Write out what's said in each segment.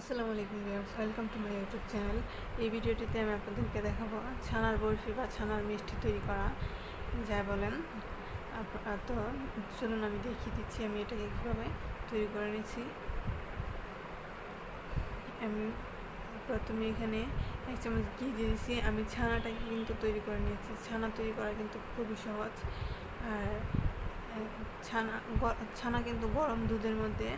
আসসালামু আলাইকুম viewers welcome to my YouTube channel এই ভিডিওটিতে আমি আপনাদেরকে দেখাবো ছানার বরফি বা ছানার মিষ্টি তৈরি করা। যা বলেন তো চলুন আমি দেখিয়ে দিচ্ছি আমি এটাকে কীভাবে তৈরি করে নিয়েছি আমি প্রথমে এখানে এক চামচ ঘি দিয়ে দিয়েছি। আমি ছানাটাকে কিন্তু তৈরি করে নিয়েছি। ছানা তৈরি করা কিন্তু খুবই সহজ। আর ছানা ছানা কিন্তু গরম দুধের মধ্যে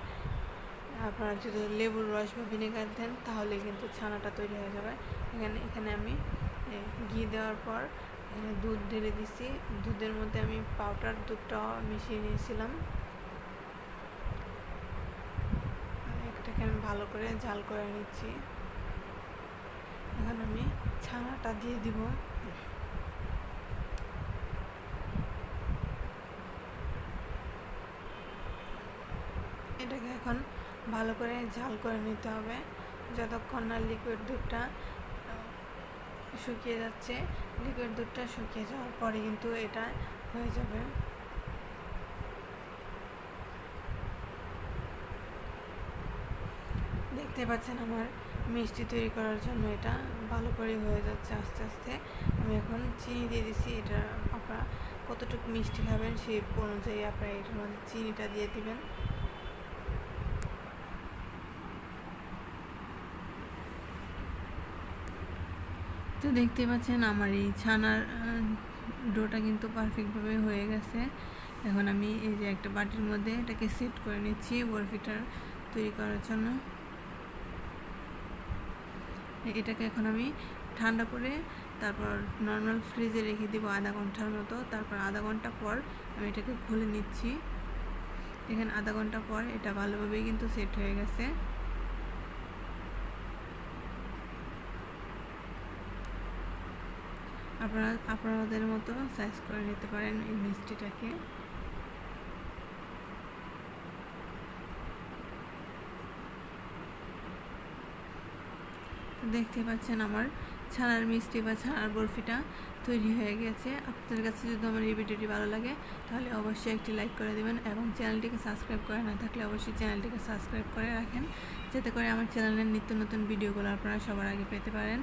আপনারা যদি লেবুর রস বা ভিনেগার দেন, তাহলে কিন্তু ছানাটা তৈরি হয়ে যাবে। এখানে এখানে আমি ঘি দেওয়ার পর এখানে দুধ ঢেলে দিছি। দুধের মধ্যে আমি পাউডার দুধটা মিশিয়ে নিয়েছিলাম। এটাকে আমি ভালো করে জাল করে নিচ্ছি। এখন আমি ছানাটা দিয়ে দিব। এটাকে এখন ভালো করে ঝাল করে নিতে হবে। যতক্ষণ না লিকুইড দুধটা শুকিয়ে যাচ্ছে লিকুইড দুধটা শুকিয়ে যাওয়ার পরে কিন্তু এটা হয়ে যাবে। দেখতে পাচ্ছেন আমার মিষ্টি তৈরি করার জন্য এটা ভালো করে হয়ে যাচ্ছে আস্তে আস্তে। আমি এখন চিনি দিয়ে দিচ্ছি এটা আপনারা কতটুকু মিষ্টি খাবেন সেই অনুযায়ী আপনারা এটার মধ্যে চিনিটা দিয়ে দিবেন। তো দেখতে পাচ্ছেন আমার এই ছানার ডোটা কিন্তু পারফেক্টভাবে হয়ে গেছে। এখন আমি এই যে একটা বাটির মধ্যে এটাকে সেট করে নিচ্ছি বরফিটার তৈরি করার জন্য। এটাকে এখন আমি ঠান্ডা করে তারপর নর্মাল ফ্রিজে রেখে দিব আধা ঘণ্টার মতো। তারপর আধা ঘণ্টা পর আমি এটাকে খুলে নিচ্ছি। এখানে আধা ঘণ্টা পর এটা ভালোভাবেই কিন্তু সেট হয়ে গেছে। আপনারা, আপনাদের মতো সাইজ করে নিতে পারেন এই মিষ্টিটাকে। দেখতে পাচ্ছেন আমার ছানার মিষ্টি বা ছানার বরফিটা তৈরি হয়ে গেছে। আপনাদের কাছে যদি আমার এই ভিডিওটি ভালো লাগে, তাহলে অবশ্যই একটি লাইক করে দেবেন এবং চ্যানেলটিকে সাবস্ক্রাইব করে না থাকলে অবশ্যই চ্যানেলটিকে সাবস্ক্রাইব করে রাখেন, যাতে করে আমার চ্যানেলের নিত্য নতুন ভিডিওগুলো আপনারা সবার আগে পেতে পারেন।